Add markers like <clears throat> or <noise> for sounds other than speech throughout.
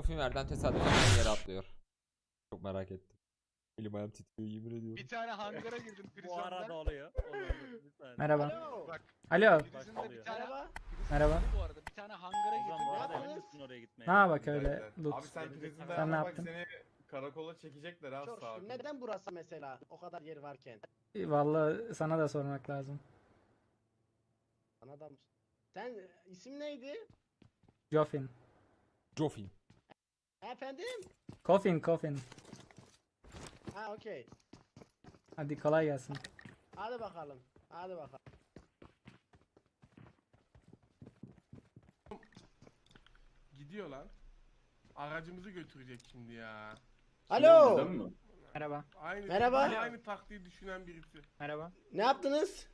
Kofimer'den tesadüfen aynı yere atlıyor. Çok merak ettim. Elim ayağım titriyor yemin ediyorum. Bir tane hangara girdim Bu arada Prison'da. oluyor. Oluyor. Bir saniye. Merhaba. Alo. Bak Alo. Prison'da bir tane Merhaba. Merhaba. bu arada bir tane hangara O zaman girdim. Ne emin misin oraya gitmeye? Ha bak öyle. Lut. Abi sen Sen prizinde ne bak yaptın? seni karakola çekecekler ha Çok sağ şükür. Neden burası mesela? O kadar yer varken. Vallahi sana da sormak lazım. Sana da mı? Sen e, isim neydi? Joffin. Joffin. Efendim? Coffin, Coffin. Ha okey. Hadi kolay gelsin. Hadi bakalım. Hadi bakalım. Gidiyor lan. Aracımızı götürecek şimdi ya. Alo. Merhaba. Aynı Merhaba. aynı taktiği düşünen birisi. Merhaba. Ne yaptınız?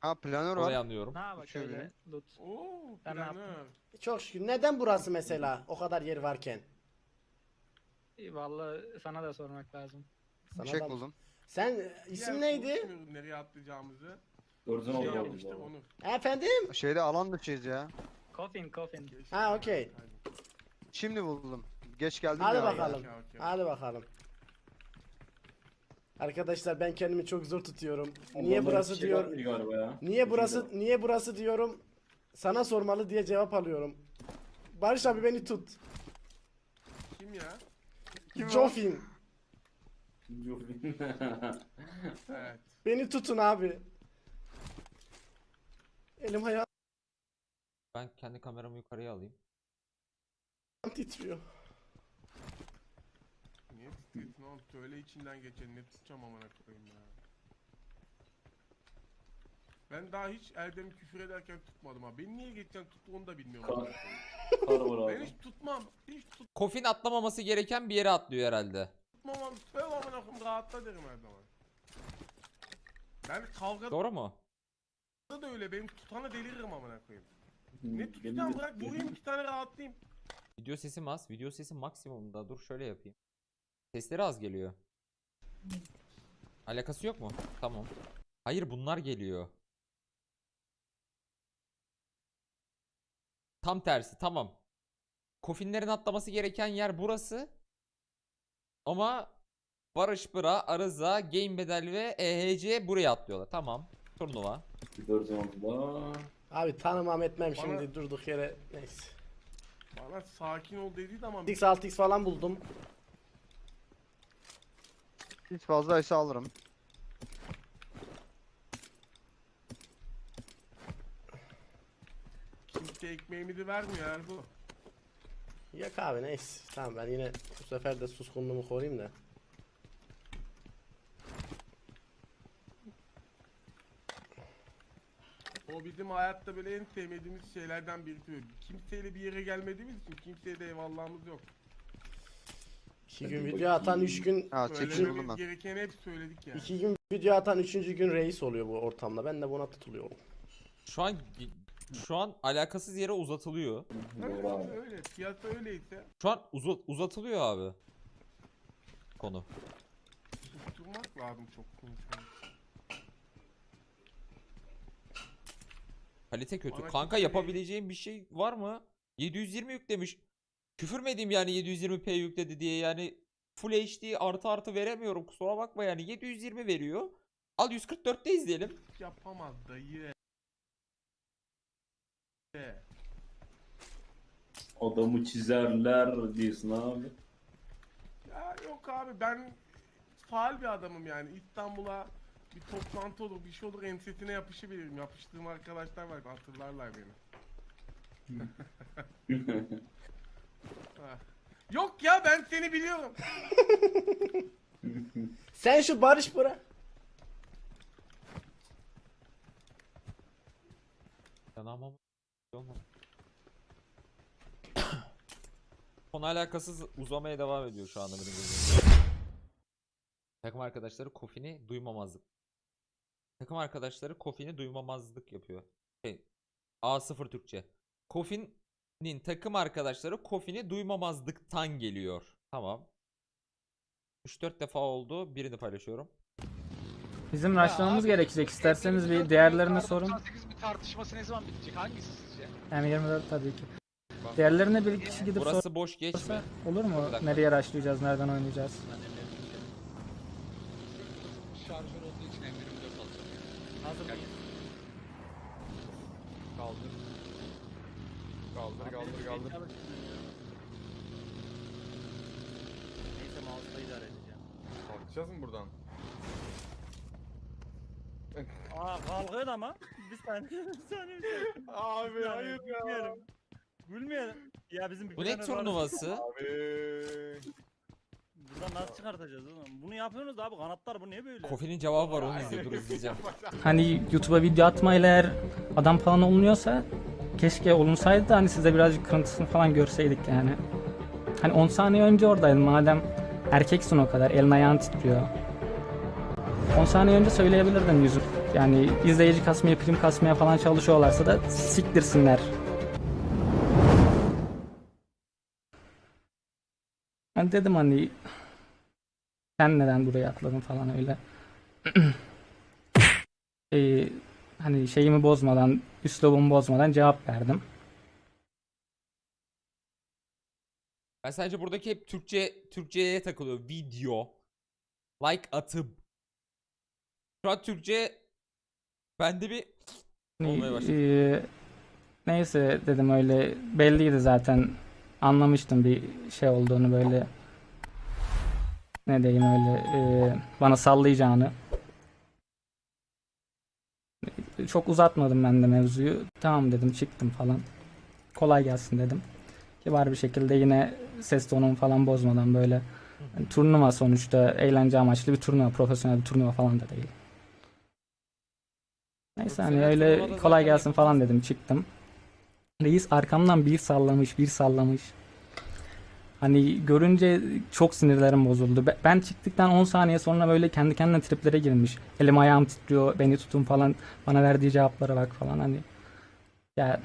Ha planör var. Olayı anlıyorum. Ha bak Şöyle. öyle. Lut. Oo, Ben ne yaptım? Çok şükür. Neden burası mesela? O kadar yer varken. Vallahi sana da sormak lazım. Sana Fişek da buldum. Sen isim Diğer neydi? Nereye atlayacağımızı. Orijinal Şey oldu yapmıştık abi. onu. Efendim? Şeyde alan dışıyız ya. Coffin, Coffin. Ha okey. Şimdi buldum. Geç geldim Hadi ya. bakalım. Okey, okey. Hadi bakalım. Arkadaşlar ben kendimi çok zor tutuyorum. Niye burası şey diyor? Galiba ya. Niye burası niye burası diyorum? Sana sormalı diye cevap alıyorum. Barış abi beni tut. Kim ya? Jofin. <laughs> Evet. Beni tutun abi. Elim ayağım Ben kendi kameramı yukarıya alayım. titriyor. Niye titriyorsun oğlum? Söyle içinden geçeni. Ne tutacağım amına koyayım ya. Ben daha hiç Erdem'i küfür ederken tutmadım ha. Beni niye geçen tuttu onu da bilmiyorum. Kar- amına koyayım. Kar var Ben abi. hiç tutmam. Hiç Kofin atlamaması gereken bir yere atlıyor herhalde. tutmamam. Söyle amına koyayım rahatla derim her zaman. Ben kavgada Doğru mu? da öyle. Benim tutanı deliririm amına koyayım. Hmm, Ne tutacağım bırak vurayım iki tane rahatlayayım. Video sesim az. Video sesi maksimumda. Dur şöyle yapayım. Sesleri az geliyor. Alakası yok mu? Tamam. Hayır bunlar geliyor. Tam tersi. Tamam. Kofinlerin atlaması gereken yer burası. Ama Barış Bıra, Arıza, Game Bedel ve EHC buraya atlıyorlar. Tamam. Turnuva. Abi tanımam etmem Bana- şimdi durduk yere. Neyse. Bana sakin ol dediydi ama 6x 6x falan buldum. Hiç fazlaysa alırım. Kimse ekmeğimi de vermiyor Erdo. Yok abi neyse. Tamam ben yine bu sefer de suskunluğumu koruyayım da. O bizim hayatta böyle en sevmediğimiz şeylerden birisi. Kimseyle bir yere gelmediğimiz için kimseye de eyvallahımız yok. İki gün video atan üç gün Ha buldum Söylememiz gerekeni hep söyledik yani. iki gün video atan üçüncü gün reis oluyor bu ortamda. Ben de buna tutuluyorum. Şu an şu an alakasız yere uzatılıyor. Öyle, Doğru abi. öyle. Piyasa öyleyse Şu an uza- uzatılıyor abi. Konu. susturmak lazım çok konuşmayı. Kalite kötü. Bana Kanka kimse- yapabileceğim bir şey var mı? 720 yüklemiş. Küfür mü edeyim yani 720p yükledi diye yani Full HD artı artı veremiyorum kusura bakma yani 720 veriyor. Al 144'te izleyelim. Yapamaz dayı. Adamı çizerler diyorsun abi. Ya yok abi ben faal bir adamım yani. İstanbul'a bir toplantı olur, bir şey olur ensesine yapışabilirim. Yapıştığım arkadaşlar var, hatırlarlar beni. <laughs> Yok ya ben seni biliyorum. <laughs> Sen şu Barış bırak. Yanamam. Olmaz. <coughs> Konu alakasız uzamaya devam ediyor şu anda benim gözümde. Takım arkadaşları Kofi'ni duymamazlık. Takım arkadaşları Kofi'ni duymamazlık yapıyor. Şey, A0 Türkçe. Kofi'nin takım arkadaşları Kofi'ni duymamazlıktan geliyor. Tamam. 3-4 defa oldu. Birini paylaşıyorum. Bizim abi, gerekecek. İsterseniz M24 bir değerlerini ve sorun. R98 bir tartışması ne zaman bitecek? Hangisi sizce? M24 tabii ki. Diğerlerine bir kişi gidip Burası boş geçme. sorsa olur mu? Bir dakika. Nereye araştıracağız, nereden oynayacağız? Şarjör olduğu için M24 alacağım. Hazır mıyız? Kaldır. Kaldır kaldır kaldır. Neyse mouse'la idare edeceğim. Kalkacağız mı buradan? Aa kalkıyor ama. Bir saniye. Bir saniye. Bir saniye. Abi Bir saniye, hayır ya. Gülmeyelim. Gülmeyelim. Ya bizim bir Bu ne planör var. turnuvası? Abi. Buradan nasıl çıkartacağız oğlum? Bunu yapıyorsunuz abi kanatlar bu ne böyle? Kofi'nin cevabı var onu izliyor. Dur izleyeceğim. <laughs> Hani YouTube'a video atmayla eğer adam falan olunuyorsa keşke olunsaydı da hani size birazcık kırıntısını falan görseydik yani. Hani 10 saniye önce oradaydın madem erkeksin o kadar elin ayağın titriyor. 10 saniye önce söyleyebilirdin yüzüm. Yani izleyici kasmaya, prim kasmaya falan çalışıyorlarsa da siktirsinler. Ben dedim hani sen neden buraya atladın falan öyle. <clears throat> Ee, hani şeyimi bozmadan, üslubumu bozmadan cevap verdim. Ben sadece buradaki hep Türkçe Türkçeye takılıyor. Video. Like atıp. Şu an Türkçe bende bir Olmaya başladı. ee, neyse dedim öyle belliydi zaten. Anlamıştım bir şey olduğunu böyle. Ne diyeyim öyle ee, bana sallayacağını. Çok uzatmadım ben de mevzuyu. Tamam dedim çıktım falan. Kolay gelsin dedim. Kibar bir şekilde yine ses tonumu falan bozmadan böyle. Hani turnuva sonuçta eğlence amaçlı bir turnuva, profesyonel bir turnuva falan da değil. Neyse hani öyle kolay gelsin falan dedim çıktım. Reis arkamdan bir sallamış bir sallamış. Hani görünce çok sinirlerim bozuldu. Be- Ben çıktıktan 10 saniye sonra böyle kendi kendine triplere girmiş. Elim ayağım titriyor, beni tutun falan. Bana verdiği cevaplara bak falan hani. Ya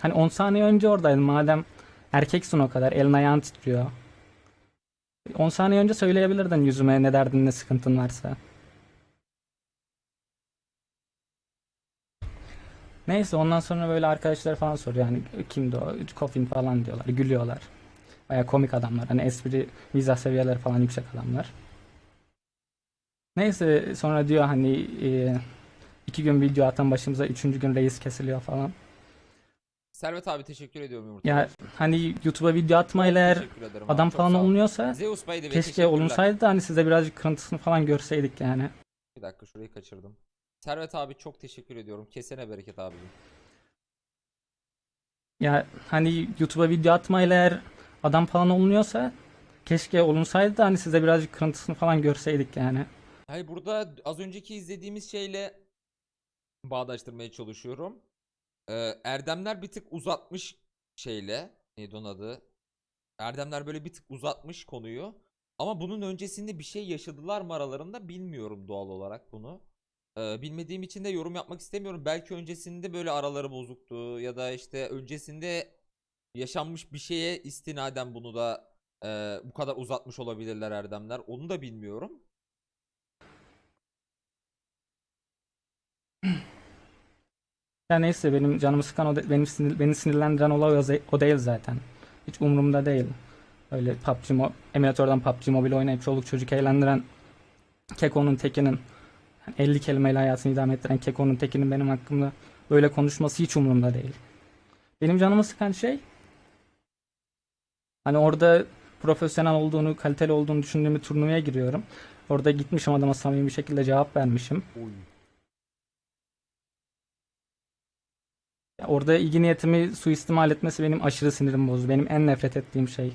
hani 10 saniye önce oradaydın madem erkeksin o kadar, elin ayağın titriyor. 10 saniye önce söyleyebilirdin yüzüme ne derdin ne sıkıntın varsa. Neyse ondan sonra böyle arkadaşlar falan soruyor hani kimdi o Coffin falan diyorlar gülüyorlar. Baya komik adamlar hani espri mizah seviyeleri falan yüksek adamlar. Neyse sonra diyor hani e, iki gün video atan başımıza üçüncü gün reis kesiliyor falan. Servet abi teşekkür ediyorum yumurta. Ya hani YouTube'a video atmayla eğer Teşekkür ederim abi, adam çok falan sağ ol. olunuyorsa Zeus Bey de keşke teşekkürler. olunsaydı da hani size birazcık kırıntısını falan görseydik yani. Bir dakika şurayı kaçırdım. Servet abi çok teşekkür ediyorum. Kesene bereket abicim. Ya hani YouTube'a video atmayla eğer adam falan olunuyorsa keşke olunsaydı da hani size birazcık kırıntısını falan görseydik yani. Hayır burada az önceki izlediğimiz şeyle bağdaştırmaya çalışıyorum. Ee, Erdemler bir tık uzatmış şeyle. Neydi onun adı? Erdemler böyle bir tık uzatmış konuyu. Ama bunun öncesinde bir şey yaşadılar mı aralarında bilmiyorum doğal olarak bunu. Bilmediğim için de yorum yapmak istemiyorum. Belki öncesinde böyle araları bozuktu ya da işte öncesinde yaşanmış bir şeye istinaden bunu da e, bu kadar uzatmış olabilirler Erdemler. Onu da bilmiyorum. Ya neyse benim canımı sıkan o de- benim sinir, beni sinirlendiren olay o, değil zaten. Hiç umurumda değil. Öyle PUBG mo emülatörden PUBG Mobile oynayıp çoluk çocuk eğlendiren Keko'nun tekinin 50 kelimeyle hayatını idame ettiren Keko'nun tekinin benim hakkımda böyle konuşması hiç umurumda değil. Benim canımı sıkan şey hani orada profesyonel olduğunu, kaliteli olduğunu düşündüğüm bir turnuvaya giriyorum. Orada gitmişim adama samimi bir şekilde cevap vermişim. Ya Orada ilgi niyetimi suistimal etmesi benim aşırı sinirimi bozdu. Benim en nefret ettiğim şey.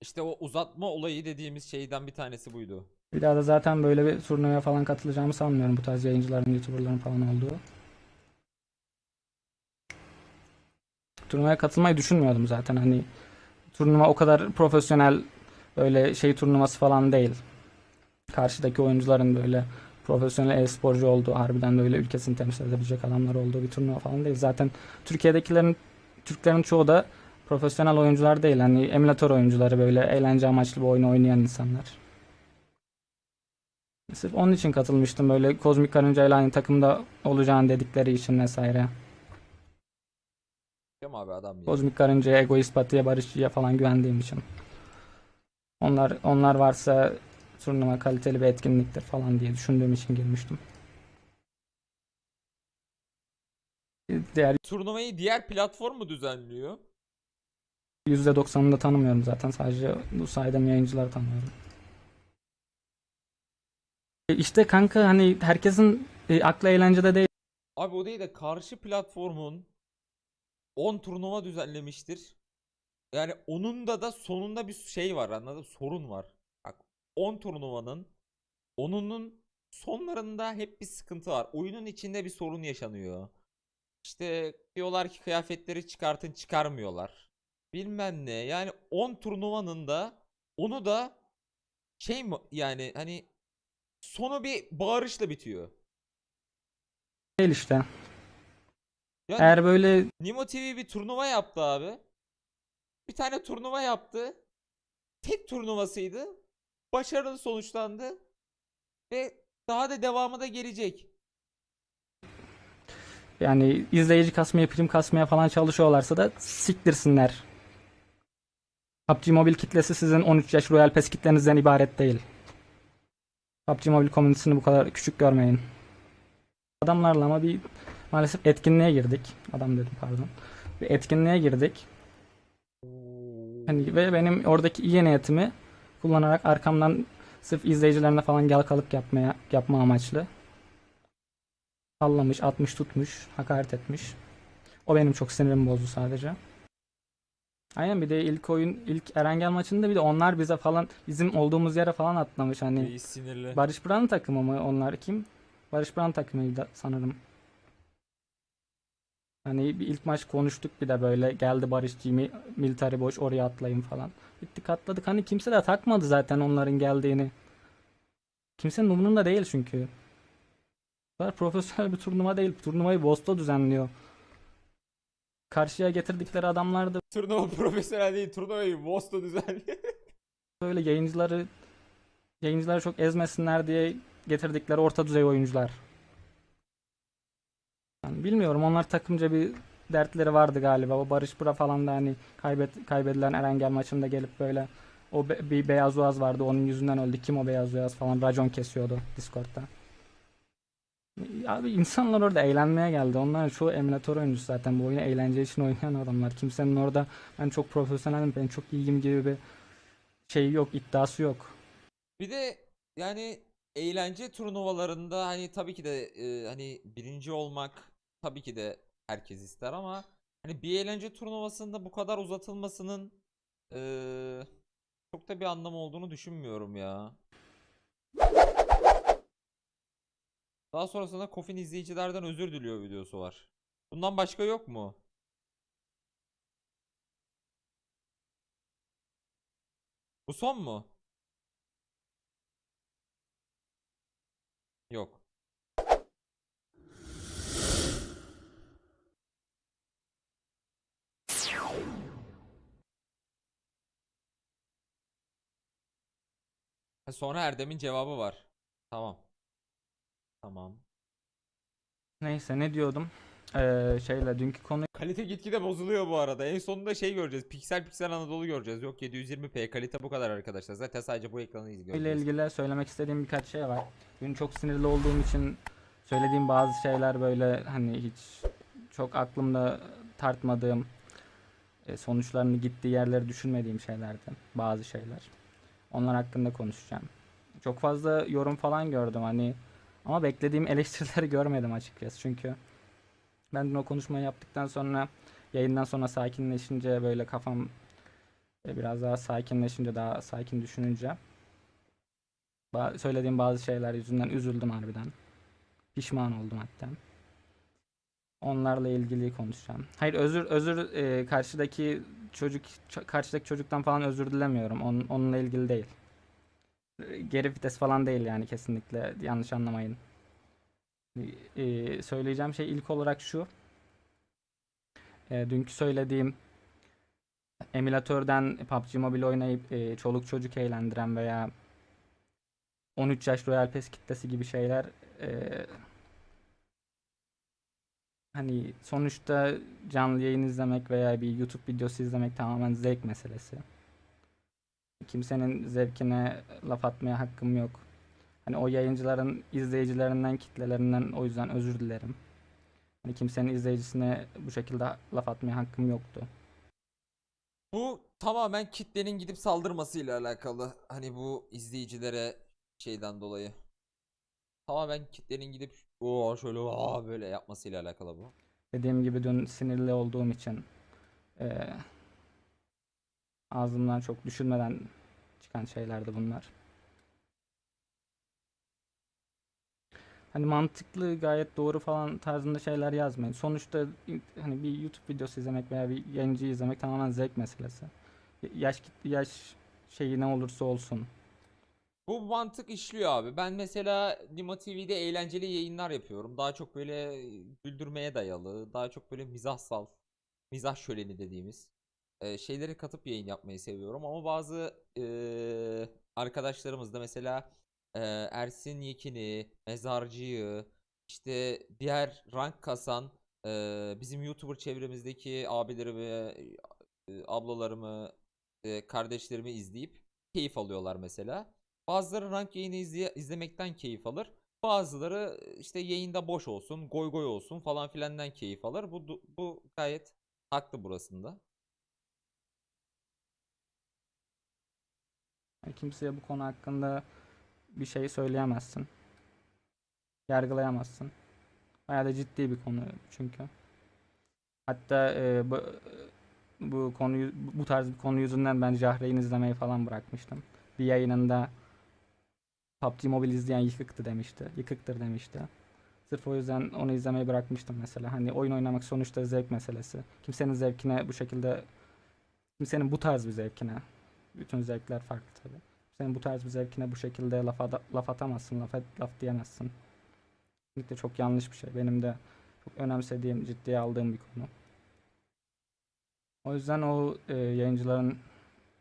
İşte o uzatma olayı dediğimiz şeyden bir tanesi buydu. Bir daha da zaten böyle bir turnuvaya falan katılacağımı sanmıyorum bu tarz yayıncıların, youtuberların falan olduğu. Turnuvaya katılmayı düşünmüyordum zaten hani. Turnuva o kadar profesyonel böyle şey turnuvası falan değil. Karşıdaki oyuncuların böyle profesyonel e-sporcu olduğu, harbiden böyle ülkesini temsil edebilecek adamlar olduğu bir turnuva falan değil. Zaten Türkiye'dekilerin, Türklerin çoğu da profesyonel oyuncular değil. Hani emülatör oyuncuları böyle eğlence amaçlı bir oyunu oynayan insanlar. Sırf onun için katılmıştım böyle Kozmik Karınca ile aynı takımda olacağını dedikleri için vesaire. mi abi adam ya? Kozmik Karınca'ya, Egoist Batı'ya, Barışçı'ya falan güvendiğim için. Onlar onlar varsa turnuva kaliteli bir etkinliktir falan diye düşündüğüm için girmiştim. Diğer Turnuvayı diğer platform mu düzenliyor? %90'ını da tanımıyorum zaten. Sadece bu saydığım yayıncıları tanıyorum. E İşte kanka hani herkesin e, aklı eğlencede değil. Abi o değil de karşı platformun 10 turnuva düzenlemiştir. Yani onun da da sonunda bir şey var anladın? Sorun var. Bak 10 turnuvanın onunun sonlarında hep bir sıkıntı var. Oyunun içinde bir sorun yaşanıyor. İşte diyorlar ki kıyafetleri çıkartın çıkarmıyorlar. Bilmem ne. Yani 10 turnuvanın da onu da şey mi yani hani sonu bir bağırışla bitiyor. Değil işte. Yani Eğer böyle Nimo TV bir turnuva yaptı abi. Bir tane turnuva yaptı. Tek turnuvasıydı. Başarılı sonuçlandı. Ve daha da devamı da gelecek. yani izleyici kasmaya, prim kasmaya falan çalışıyorlarsa da siktirsinler. PUBG Mobile kitlesi sizin 13 yaş Royal Pass kitlenizden ibaret değil. PUBG Mobile komünitesini bu kadar küçük görmeyin. Adamlarla ama bir maalesef etkinliğe girdik. Adam dedim pardon. Bir etkinliğe girdik. Hani ve benim oradaki iyi niyetimi kullanarak arkamdan sırf izleyicilerine falan yalakalık yapmaya yapma amaçlı sallamış, atmış, tutmuş, hakaret etmiş. O benim çok sinirimi bozdu sadece. Aynen bir de ilk oyun, ilk Erengel maçında bir de onlar bize falan bizim olduğumuz yere falan atlamış hani. Reis sinirli. Barış Buran'ın takımı mı onlar kim? Barış Buran takımıydı sanırım. Hani bir ilk maç konuştuk bir de böyle geldi Barış Jimmy military boş oraya atlayın falan. Gittik atladık hani kimse de takmadı zaten onların geldiğini. Kimsenin umurunda değil çünkü. Bu profesyonel bir turnuva değil. Turnuvayı Vosto düzenliyor. Karşıya getirdikleri adamlar da Turnuva <laughs> profesyonel değil. Turnuvayı Vosto düzenliyor. böyle yayıncıları yayıncıları çok ezmesinler diye getirdikleri orta düzey oyuncular. Yani bilmiyorum onlar takımca bir dertleri vardı galiba. O Barış Bura falan da hani kaybet, kaybedilen Erengel maçında gelip böyle o be- bir beyaz uaz vardı onun yüzünden öldü. Kim o beyaz uaz falan racon kesiyordu Discord'da. Abi insanlar orada eğlenmeye geldi. Onların çoğu emülatör oyuncusu zaten. Bu oyunu eğlence için oynayan adamlar. Kimsenin orada ben çok profesyonelim, ben çok iyiyim gibi bir şey yok, iddiası yok. Bir de yani eğlence turnuvalarında hani tabii ki de e, hani birinci olmak tabii ki de herkes ister ama hani bir eğlence turnuvasında bu kadar uzatılmasının e, çok da bir anlamı olduğunu düşünmüyorum ya. Daha sonrasında Kofin izleyicilerden özür diliyor videosu var. Bundan başka yok mu? Bu son mu? Yok. Sonra Erdem'in cevabı var. Tamam. Tamam. Neyse ne diyordum? Ee, şeyle dünkü konu Kalite gitgide bozuluyor bu arada. En sonunda şey göreceğiz. Piksel piksel Anadolu göreceğiz. Yok 720p kalite bu kadar arkadaşlar. Zaten sadece bu ekranı ile izliyoruz. ilgili söylemek istediğim birkaç şey var. Dün çok sinirli olduğum için söylediğim bazı şeyler böyle hani hiç çok aklımda tartmadığım e, sonuçlarını gittiği yerleri düşünmediğim şeylerdi bazı şeyler. Onlar hakkında konuşacağım. Çok fazla yorum falan gördüm hani ama beklediğim <laughs> eleştirileri görmedim açıkçası çünkü ben o konuşmayı yaptıktan sonra yayından sonra sakinleşince böyle kafam e, biraz daha sakinleşince daha sakin düşününce söylediğim bazı şeyler yüzünden üzüldüm harbiden. Pişman oldum hatta. Onlarla ilgili konuşacağım. Hayır özür özür e, karşıdaki çocuk karşıdaki çocuktan falan özür dilemiyorum. Onun, onunla ilgili değil. Geri vites falan değil yani kesinlikle yanlış anlamayın. E, söyleyeceğim şey ilk olarak şu. E, dünkü söylediğim emülatörden PUBG Mobile oynayıp e, çoluk çocuk eğlendiren veya 13 yaş Royal Pass kitlesi gibi şeyler e, Hani sonuçta canlı yayın izlemek veya bir YouTube videosu izlemek tamamen zevk meselesi. Kimsenin zevkine laf atmaya hakkım yok. Hani o yayıncıların izleyicilerinden, kitlelerinden o yüzden özür dilerim. Hani kimsenin izleyicisine bu şekilde laf atmaya hakkım yoktu. Bu tamamen kitlenin gidip saldırmasıyla alakalı. Hani bu izleyicilere şeyden dolayı. Tamamen kitlenin gidip o şöyle aa böyle yapmasıyla alakalı bu. Dediğim gibi dün sinirli olduğum için eee, ağzımdan çok düşünmeden çıkan şeylerdi bunlar. Hani mantıklı, gayet doğru falan tarzında şeyler yazmayın. Sonuçta hani bir YouTube videosu izlemek veya bir yayıncı izlemek tamamen zevk meselesi. Yaş yaş şeyi ne olursa olsun. Bu mantık işliyor abi. Ben mesela Nimo TV'de eğlenceli yayınlar yapıyorum. Daha çok böyle güldürmeye dayalı, daha çok böyle mizahsal, mizah şöleni dediğimiz e, şeyleri katıp yayın yapmayı seviyorum. Ama bazı e, arkadaşlarımız da mesela e, Ersin Yekin'i, Mezarcı'yı, işte diğer rank kasan e, bizim YouTuber çevremizdeki abilerimi, e, ablalarımı, e, kardeşlerimi izleyip keyif alıyorlar mesela. Bazıları rank yayını izleye- izlemekten keyif alır. Bazıları işte yayında boş olsun, goy goy olsun falan filenden keyif alır. Bu bu gayet haklı burasında. Kimseye bu konu hakkında bir şey söyleyemezsin. Yargılayamazsın. Bayağı da ciddi bir konu çünkü. Hatta e, bu, bu konuyu bu tarz bir konu yüzünden ben Jahreyn izlemeyi falan bırakmıştım. Bir yayınında PUBG Mobile izleyen yıkıktı demişti. Yıkıktır demişti. Sırf o yüzden onu izlemeyi bırakmıştım mesela. Hani oyun oynamak sonuçta zevk meselesi. Kimsenin zevkine bu şekilde kimsenin bu tarz bir zevkine bütün zevkler farklı tabii. Senin bu tarz bir zevkine bu şekilde laf, ada- laf atamazsın, laf, et- laf diyemezsin. Kesinlikle çok yanlış bir şey. Benim de çok önemsediğim, ciddiye aldığım bir konu. O yüzden o e, yayıncıların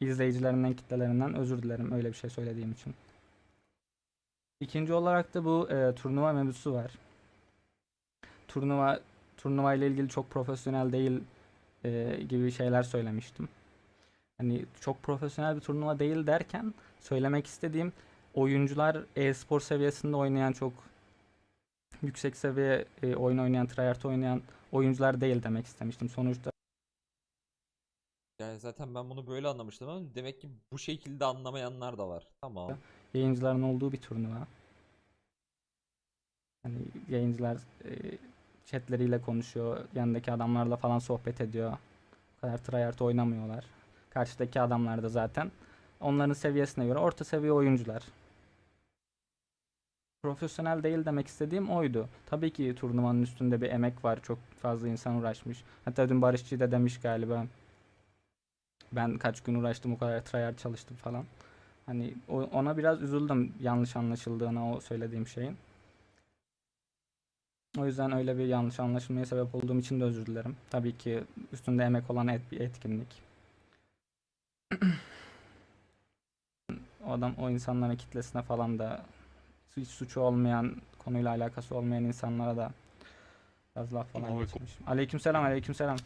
izleyicilerinden, kitlelerinden özür dilerim öyle bir şey söylediğim için. İkinci olarak da bu e, turnuva mevzusu var. Turnuva turnuva ile ilgili çok profesyonel değil e, gibi şeyler söylemiştim. Hani çok profesyonel bir turnuva değil derken söylemek istediğim oyuncular e-spor seviyesinde oynayan çok yüksek seviye e, oyun oynayan, tryhard oynayan oyuncular değil demek istemiştim. Sonuçta Yani zaten ben bunu böyle anlamıştım ama demek ki bu şekilde anlamayanlar da var. Tamam. yayıncıların olduğu bir turnuva. Hani yayıncılar e, chatleriyle konuşuyor, yanındaki adamlarla falan sohbet ediyor. O kadar tryhard oynamıyorlar. Karşıdaki adamlar da zaten onların seviyesine göre orta seviye oyuncular. Profesyonel değil demek istediğim oydu. Tabii ki turnuvanın üstünde bir emek var. Çok fazla insan uğraşmış. Hatta dün Barışçı da demiş galiba. Ben kaç gün uğraştım o kadar tryhard çalıştım falan. Hani ona biraz üzüldüm yanlış anlaşıldığına o söylediğim şeyin. O yüzden öyle bir yanlış anlaşılmaya sebep olduğum için de özür dilerim. Tabii ki üstünde emek olan et, bir etkinlik. O adam o insanların kitlesine falan da hiç suçu olmayan, konuyla alakası olmayan insanlara da biraz laf falan geçmiş. Aleykümselam, aleykümselam.